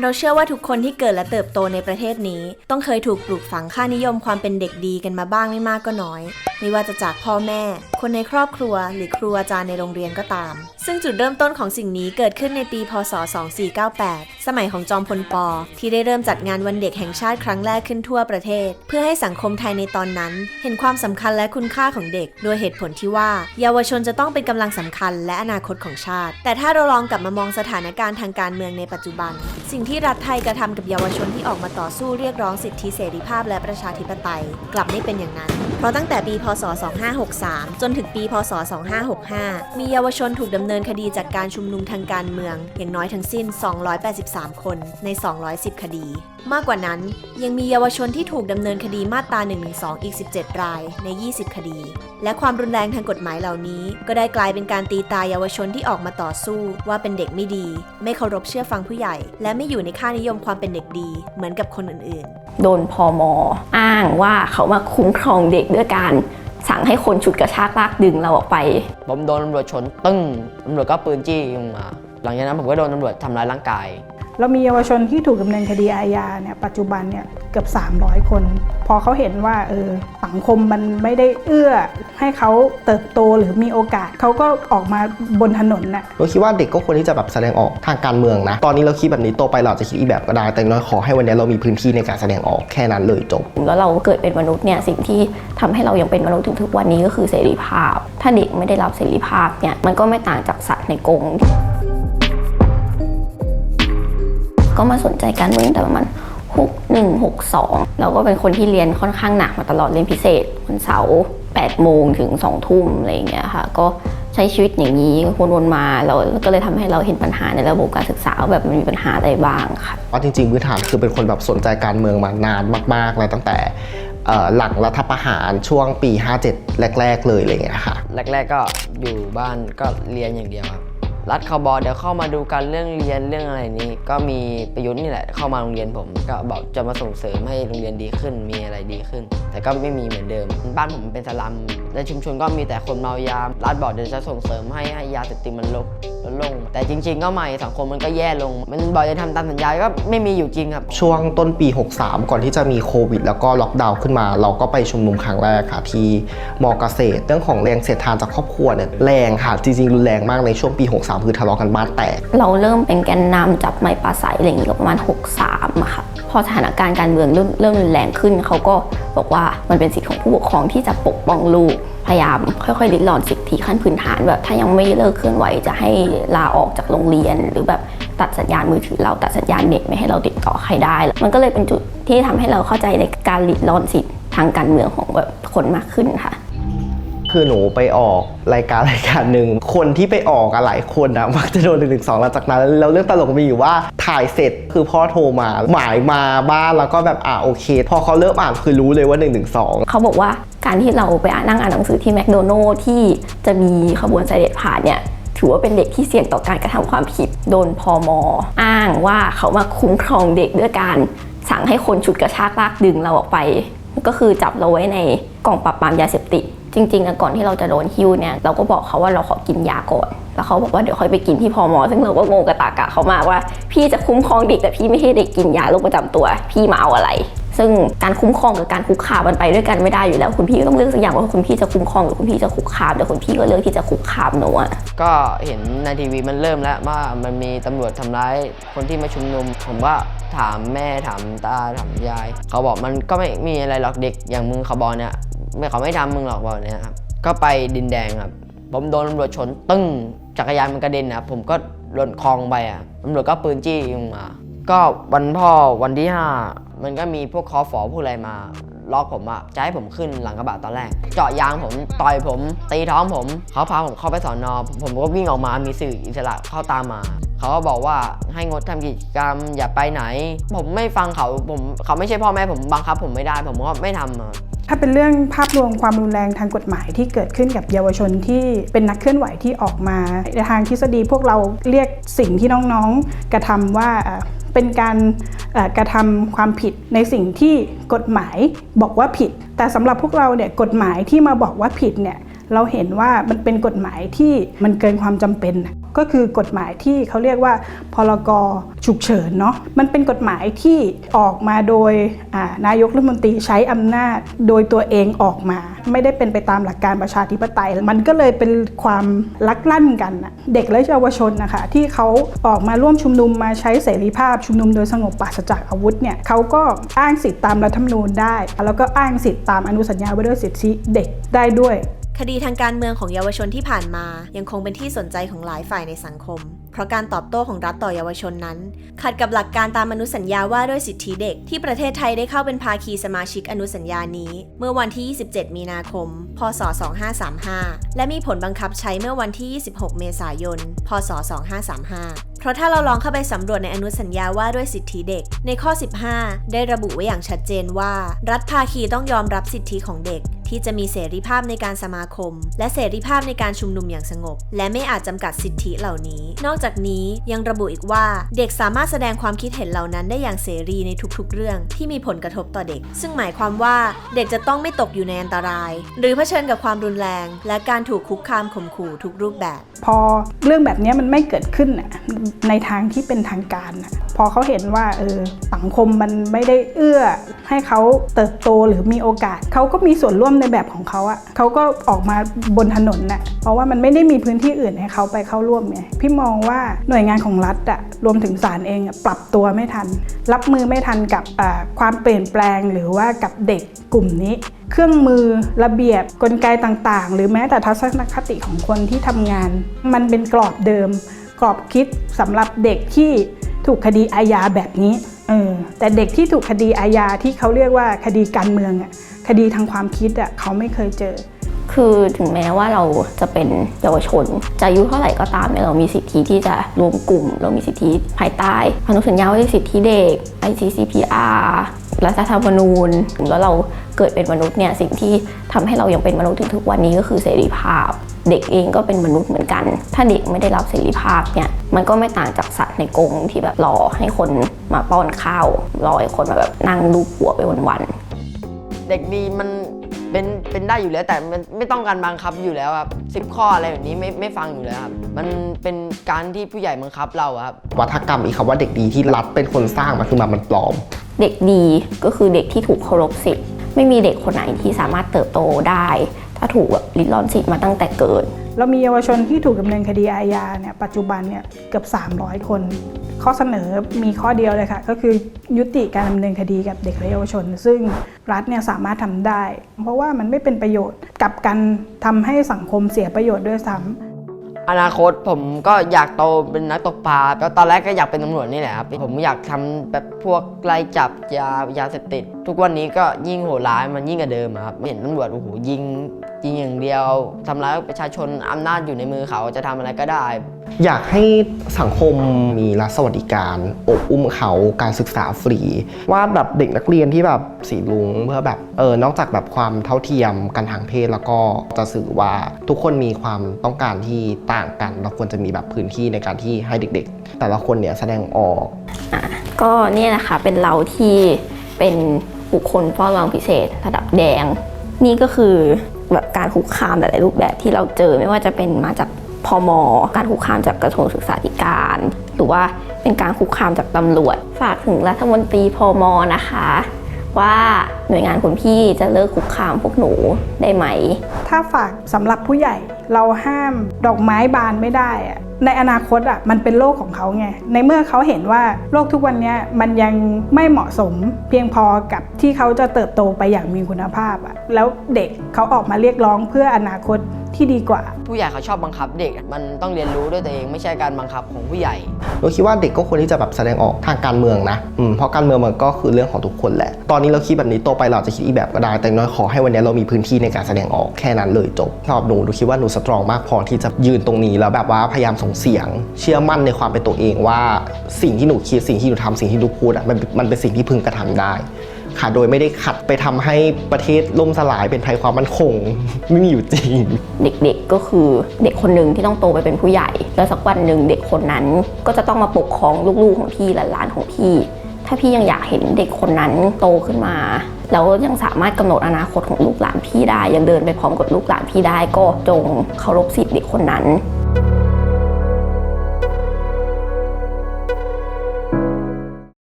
เราเชื่อว่าทุกคนที่เกิดและเติบโตในประเทศนี้ ต้องเคยถูกปลูกฝังค่านิยมความเป็นเด็กดีกันมาบ้างไม่มากก็น้อย ไม่ว่าจะจากพ่อแม่ คนในครอบครัว หรือครูอาจารย์ในโรงเรียนก็ตาม ซึ่งจุดเริ่มต้นของสิ่งนี้เกิดขึ้นในปี พศ 2498 สมัยของจอมพลปอที่ได้เริ่มจัดงานวันเด็กแห่งชาติครั้งแรกขึ้นทั่วประเทศ เพื่อให้สังคมไทยในตอนนั้น เห็นความสำคัญและคุณค่าของเด็ก โดยเหตุผลที่ว่า เยาวชนจะต้องเป็นกำลังสำคัญและอนาคตของชาติ แต่ถ้าเราลองกลับมามองสถานการณ์ทางการเมืองในปัจจุบัน สิ่งที่รัฐไทยกระทำกับเยาวชนที่ออกมาต่อสู้เรียกร้องสิทธิเสรีภาพและประชาธิปไตย กลับไม่เป็นอย่างนั้น เพราะตั้งแต่ปี พศ 2563 จนถึงปี พศ 2565 มีเยาวชนถูกดำเนินคดีจากการชุมนุมทางการเมือง อย่างน้อยทั้งสิ้น 283 คนใน 210 คดี มากกว่านั้นยังมีเยาวชนที่ถูกดำเนินคดีมาตรา112อีก 17 รายใน 20 คดี และความรุนแรงทางกฎหมายเหล่านี้ ก็ได้กลายเป็นการตีตาเยาวชนที่ออกมาต่อสู้ว่าเป็นเด็กไม่ดี ไม่เคารพเชื่อฟังผู้ใหญ่ และไม่อยู่ในค่านิยมความเป็นเด็กดี เหมือนกับคนอื่นๆ โดนพอมออ้างว่าเขามาคุ้มครองเด็กด้วยการสั่งให้คนฉุดกระชากลากดึงเราออกไป ผมโดนตำรวจชนตึ้งตำรวจก็เอาปืนจี้ลงมา หลังจากนั้นผมก็โดนตำรวจทำร้ายร่างกาย เรามีเยาวชนที่ถูกดำเนินคดีอาญาเนี่ยปัจจุบันเนี่ยเกือบ 300 คน พอเขาเห็นว่าเออสังคมมันไม่ได้เอื้อให้เขาเติบโตหรือมีโอกาสเขาก็ออกมาบนถนนน่ะเราคิดว่าเด็กก็ควรที่จะแบบแสดงออกทางการเมืองนะ ตอนนี้เราคิดแบบนี้โตไปเราอาจจะคิดอีกแบบก็ได้ แต่อย่างน้อยขอให้วันนี้เรามีพื้นที่ในการแสดงออกแค่นั้นเลยจบแล้วเราเกิดเป็นมนุษย์เนี่ยสิ่งที่ทำให้เรายังเป็นมนุษย์ถึงทุกวันนี้ก็คือเสรีภาพ ถ้าเด็กไม่ได้รับเสรีภาพเนี่ยมันก็ไม่ต่างจากสัตว์ในกรง ก็มาสนใจการเมืองตั้งแต่ประมาณ6 1 6 2เราก็เป็นคนที่เรียนค่อนข้างหนักมาตลอดเรียนพิเศษวันเสาร์8โมงถึง2ทุ่มอะไรอย่างเงี้ยค่ะ ก็ใช้ชีวิตอย่างนี้วนๆมาเราก็เลยทำให้เราเห็นปัญหาในระบบการศึกษาว่าแบบมันมีปัญหาอะไรบ้างค่ะว่าจริงๆพื้นฐานคือเป็นคนแบบสนใจการเมืองมานานมากๆเลยตั้งแต่เอ่อหลังรัฐประหารช่วงปี 57 แรก ๆ เลยอะไรอย่างเงี้ยค่ะ แรก ๆ ก็อยู่บ้านก็เรียนอย่างเดียวครับ รัดคาบอเดี๋ยวเข้ามาดูกันเรื่องเรียนเรื่องอะไรนี้ ก็มีประยุทธ์นี่แหละเข้ามาโรงเรียนผม ก็บอกจะมาส่งเสริมให้โรงเรียนดีขึ้น มีอะไรดีขึ้น แต่ก็ไม่มีเหมือนเดิม บ้านผมเป็นสลัมในชุมชนก็มีแต่คนเมายารัฐบอกเดี๋ยวจะส่งเสริมให้ให้ยาเสพติดมันลดลดลง แต่จริง ๆ ก็ไม่สังคมมันก็แย่ลง มันบอกจะทำตามสัญญาก็ไม่มีอยู่จริงครับ ช่วงต้นปี 63 ก่อนที่จะมีโควิด แล้วก็ล็อกดาวน์ขึ้นมา เราก็ไปชุมนุมครั้งแรกค่ะ ที่มอเกษตร เรื่องของแรงเสียดทานจากครอบครัวเนี่ยแรงค่ะ จริงๆรุนแรงมากในช่วงปี 63 คือทะเลาะกันบ้านแตกเราเริ่มเป็นแกนนำจับไม้ปลาใสอะไรอย่างนี้ก็ประมาณ 63อะค่ะพอสถานการณ์การเมืองเริ่มเริ่มรุนแรงขึ้นเขาก็ บอกว่ามันเป็นสิทธิของผู้ปกครองที่จะปกป้องลูกพยายามค่อยๆริดรอนสิทธิขั้นพื้นฐานแบบถ้ายังไม่เลิกเคลื่อนไหวจะให้ลาออกจากโรงเรียน หรือแบบตัดสัญญาณมือถือเราตัดสัญญาณเน็ตไม่ให้เราติดต่อใครได้ มันก็เลยเป็นจุดที่ทำให้เราเข้าใจในการริดรอนสิทธิทางการเมืองของแบบคนมากขึ้นค่ะ คือหนูไปออกรายการรายการหนึ่งคนที่ไปออกอะหลายคนอะมักจะโดนหนึ่งหนึ่งสองหลังจากนั้น แล้วเรื่องตลกมีอยู่ว่าถ่ายเสร็จคือพ่อโทรมาหมายมาบ้านแล้วก็แบบอ่าโอเค พอเขาเริ่มอ่านคือรู้เลยว่า1นึเขาบอกว่าการที่เราไปอ่านนั่งอ่านหนังสือที่แมคโดนัลล์ที่จะมีขบวนเสด็จผ่านเนี่ยถือว่าเป็นเด็กที่เสี่ยงต่อการกระทำความผิดโดนพอมออ้างว่าเขามาคุ้มครองเด็กด้วยการสั่งให้คนฉุดกระชากลากดึงเราออกไป ก็คือจับเราไว้ในกล่องปราบปรามยาเสพติด จริงๆอะก่อนที่เราจะโดนฮิ้วเนี่ยเราก็บอกเขาว่าเราขอกินยาก่อนแล้วเขาบอกว่าเดี๋ยวค่อยไปกินที่พอมอซึ่งเราก็งงกระตากะเขามากว่า พี่จะคุ้มครองเด็กแต่พี่ไม่ให้เด็กกินยาโรคประจำตัว พี่มาเอาอะไร ซึ่งการคุ้มครองกับการคุกคามมันไปด้วยกันไม่ได้อยู่แล้ว คุณพี่ก็ต้องเลือกสักอย่างว่าคุณพี่จะคุ้มครองหรือคุณพี่จะคุกคามแต่คุณพี่ก็เลือกที่จะคุกคามหนูอะก็เห็นในทีวีมันเริ่มแล้วว่ามันมีตำรวจทำร้ายคนที่มาชุมนุม ผมว่าถามแม่ถามตาถามยาย เขาบอกมันก็ไม่มีอะไรหรอกเด็กอย่างมึงเขาบอกเนี่ย ไม่เขาไม่ทำมึงหรอกบอกเนี่ยครับก็ไปดินแดงครับ ผมโดนตำรวจชนตึ้งจักรยานมันกระเด็นนะผมก็หล่นคลองไปอะตำรวจก็ปืนจี้ลงมา ก็วันพ่อวันที่ 5 มันก็มีพวกคอฝอพวกอะไรมาล็อกผมอะจะให้ผมขึ้นหลังกระบะตอนแรก เจาะยางผมต่อยผมตีท้องผมเขาพาผมเข้าไปสอนอผมก็วิ่งออกมามีสื่ออิสระเข้าตามมา เขาก็บอกว่าให้งดทำกิจกรรมอย่าไปไหน ผมไม่ฟังเขาผมเขาไม่ใช่พ่อแม่ผมบังคับผมไม่ได้ ผมก็ไม่ทำ ถ้าเป็นเรื่องภาพรวมความรุนแรงทางกฎหมายที่เกิดขึ้นกับเยาวชนที่เป็นนักเคลื่อนไหวที่ออกมาในทางทฤษฎีพวกเราเรียกสิ่งที่น้องๆกระทำว่าเป็นการกระทำความผิดในสิ่งที่กฎหมายบอกว่าผิด แต่สำหรับพวกเราเนี่ยกฎหมายที่มาบอกว่าผิดเนี่ย เราเห็นว่ามันเป็นกฎหมายที่มันเกินความจำเป็น ก็คือกฎหมายที่เขาเรียกว่าพรกฉุกเฉินเนาะมันเป็นกฎหมายที่ออกมาโดยนายกรัฐมนตรีใช้อำนาจโดยตัวเองออกมา ไม่ได้เป็นไปตามหลักการประชาธิปไตย มันก็เลยเป็นความลักลั่นกันเด็กและเยาวชนนะคะที่เขาออกมาร่วมชุมนุมมาใช้เสรีภาพชุมนุมโดยสงบปราศจากอาวุธเนี่ยเขาก็อ้างสิทธิตามรัฐธรรมนูญได้ แล้วก็อ้างสิทธิตามอนุสัญญาว่าด้วยสิทธิเด็กได้ด้วย คดีทางการเมืองของเยาวชนที่ผ่านมา ยังคงเป็นที่สนใจของหลายฝ่ายในสังคม เพราะการตอบโต้ของรัฐต่อเยาวชนนั้น ขัดกับหลักการตามอนุสัญญาว่าด้วยสิทธิเด็ก ที่ประเทศไทยได้เข้าเป็นภาคีสมาชิกอนุสัญญานี้ เมื่อวันที่ 27 มีนาคม พศ 2535 และมีผลบังคับใช้เมื่อวันที่ 26 เมษายน พศ 2535เพราะถ้าเราลองเข้าไปสำรวจในอนุสัญญาว่าด้วยสิทธิเด็ก ในข้อ 15 ได้ระบุไว้อย่างชัดเจนว่า รัฐภาคีต้องยอมรับสิทธิของเด็ก ที่จะมีเสรีภาพในการสมาคม และเสรีภาพในการชุมนุมอย่างสงบ และไม่อาจจำกัดสิทธิเหล่านี้ นอกจากนี้ยังระบุอีกว่าเด็กสามารถแสดงความคิดเห็นเหล่านั้นได้อย่างเสรีในทุกๆ เรื่องที่มีผลกระทบต่อเด็ก ซึ่งหมายความว่าเด็กจะต้องไม่ตกอยู่ในอันตราย หรือเผชิญกับความรุนแรง และการถูกคุกคามข่มขู่ทุกรูปแบบ พอเรื่องแบบนี้มันไม่เกิดขึ้นนะในทางที่เป็นทางการนะพอเขาเห็นว่าเออสังคมมันไม่ได้เอื้อ ให้เขาเติบโตหรือมีโอกาสเขาก็มีส่วนร่วมในแบบของเขาอะเขาก็ออกมาบนถนนน่ะเพราะว่ามันไม่ได้มีพื้นที่อื่นให้เขาไปเข้าร่วมไงพี่มองว่าหน่วยงานของรัฐอะรวมถึงศาลเองปรับตัวไม่ทัน รับมือไม่ทันกับความเปลี่ยนแปลงหรือว่ากับเด็กกลุ่มนี้ เครื่องมือระเบียบกลไกต่างๆ หรือแม้แต่ทัศนคติของคนที่ทำงาน มันเป็นกรอบเดิม กรอบคิดสำหรับเด็กที่ถูกคดีอาญาแบบนี้เออแต่เด็กที่ถูกคดีอาญาที่เขาเรียกว่าคดีการเมืองอะ คดีทางความคิดอะเขาไม่เคยเจอ คือถึงแม้ว่าเราจะเป็นเยาวชน จะอายุเท่าไหร่ก็ตามเนี่ยเรามีสิทธิที่จะรวมกลุ่ม เรามีสิทธิภายใต้อนุสัญญาว่าสิทธิเด็ก ICCPR รัฐธรรมนูญแล้วเราเกิดเป็นมนุษย์เนี่ยสิ่งที่ทำให้เรายังเป็นมนุษย์ถึงทุกวันนี้ก็คือเสรีภาพ เด็กเองก็เป็นมนุษย์เหมือนกัน ถ้าเด็กไม่ได้รับเสรีภาพเนี่ยมันก็ไม่ต่างจากสัตว์ในกรงที่แบบรอให้คนมาป้อนข้าวรอให้คนมาแบบนั่งลูบหัวไปวันๆ เด็กดีมันเป็นเป็นได้อยู่แล้วแต่มันไม่ต้องการบังคับอยู่แล้วครับสิบข้ออะไรแบบนี้ไม่ไม่ฟังอยู่แล้วครับมันเป็นการที่ผู้ใหญ่บังคับเราอะครับวัฒกรรมอีกคำว่าเด็กดีที่รัฐเป็นคนสร้างมาคือมามันปลอม เด็กดีก็คือเด็กที่ถูกเคารพสิทธิ์ไม่มีเด็กคนไหนที่สามารถเติบโตได้ ถ้าถูกแบบริดรอนสิทธิ์มาตั้งแต่เกิดเรามีเยาวชนที่ถูกดำเนินคดีอาญาเนี่ยปัจจุบันเนี่ยเกือบ 300 คน ข้อเสนอมีข้อเดียวเลยค่ะ ก็คือยุติการดำเนินคดีกับเด็กและเยาวชน ซึ่งรัฐเนี่ยสามารถทำได้ เพราะว่ามันไม่เป็นประโยชน์กับการทำให้สังคมเสียประโยชน์ด้วยซ้ำอนาคตผมก็อยากโตเป็นนักตกปลาแล้วตอนแรกก็อยากเป็นตำรวจนี่แหละครับผมอยากทำแบบพวกไล่จับยายาเสพติด ทุกวันนี้ก็ยิ่งโหดร้ายมันยิ่งกว่าเดิมอะครับเห็นตำรวจโอ้โหยิงยิงอย่างเดียวทำร้ายประชาชนอำนาจอยู่ในมือเขาจะทำอะไรก็ได้ อยากให้สังคมมีรัฐสวัสดิการอบอุ้มเขาการศึกษาฟรี ว่าแบบเด็กนักเรียนที่แบบสีลุงเพื่อแบบเออนอกจากแบบความเท่าเทียมกันทางเพศแล้วก็จะสื่อว่าทุกคนมีความต้องการที่ต่างกัน เราควรจะมีแบบพื้นที่ในการที่ให้เด็ก ๆ แต่ละคนเนี่ยแสดงออกอะก็เนี่ยนะคะเป็นเราที่เป็น บุคคลเฝ้าระวังพิเศษ ระดับแดง นี่ก็คือแบบการคุกคามหลายๆรูปแบบที่เราเจอไม่ว่าจะเป็นมาจากพมการคุกคามจากกระทรวงศึกษาธิการ หรือว่าเป็นการคุกคามจากตำรวจ ฝากถึงรัฐมนตรีพมนะคะ ว่าหน่วยงานคุณพี่จะเลิกคุกคามพวกหนูได้ไหม ถ้าฝากสำหรับผู้ใหญ่เราห้ามดอกไม้บานไม่ได้อะในอนาคตอะมันเป็นโลกของเขาไง ในเมื่อเขาเห็นว่าโลกทุกวันนี้มันยังไม่เหมาะสม เพียงพอกับที่เขาจะเติบโตไปอย่างมีคุณภาพอะแล้วเด็กเขาออกมาเรียกร้องเพื่ออนาคต ที่ดีกว่า ผู้ใหญ่เขาชอบบังคับเด็กอะมันต้องเรียนรู้ด้วยตัวเองไม่ใช่การบังคับของผู้ใหญ่ เราคิดว่าเด็กก็ควรที่จะแบบแสดงออกทางการเมืองนะอืมเพราะการเมืองมันก็คือเรื่องของทุกคนแหละ ตอนนี้เราคิดแบบนี้โตไปเราอาจจะคิดอีกแบบก็ได้ แต่อย่างน้อยขอให้วันนี้เรามีพื้นที่ในการแสดงออกแค่นั้นเลยจบสำหรับหนูหนูคิดว่าหนูสตรองมากพอที่จะยืนตรงนี้แล้วแบบว่าพยายามส่งเสียง เชื่อมั่นในความเป็นตัวเองว่า สิ่งที่หนูคิดสิ่งที่หนูทำสิ่งที่หนูพูดอะมันมันเป็นสิ่งที่พึงกระทำได้ ค่ะโดยไม่ได้ขัดไปทำให้ประเทศล่มสลายเป็นภัยความมั่นคง ไม่มีอยู่จริง เด็กๆก็คือเด็กคนหนึ่งที่ต้องโตไปเป็นผู้ใหญ่ แล้วสักวันหนึ่งเด็กคนนั้นก็จะต้องมาปกครองลูกๆของพี่หลานๆของพี่ ถ้าพี่ยังอยากเห็นเด็กคนนั้นโตขึ้นมาแล้วยังสามารถกำหนดอนาคตของลูกหลานพี่ได้ ยังเดินไปพร้อมกับลูกหลานพี่ได้ก็จงเคารพสิทธิ์เด็กคนนั้น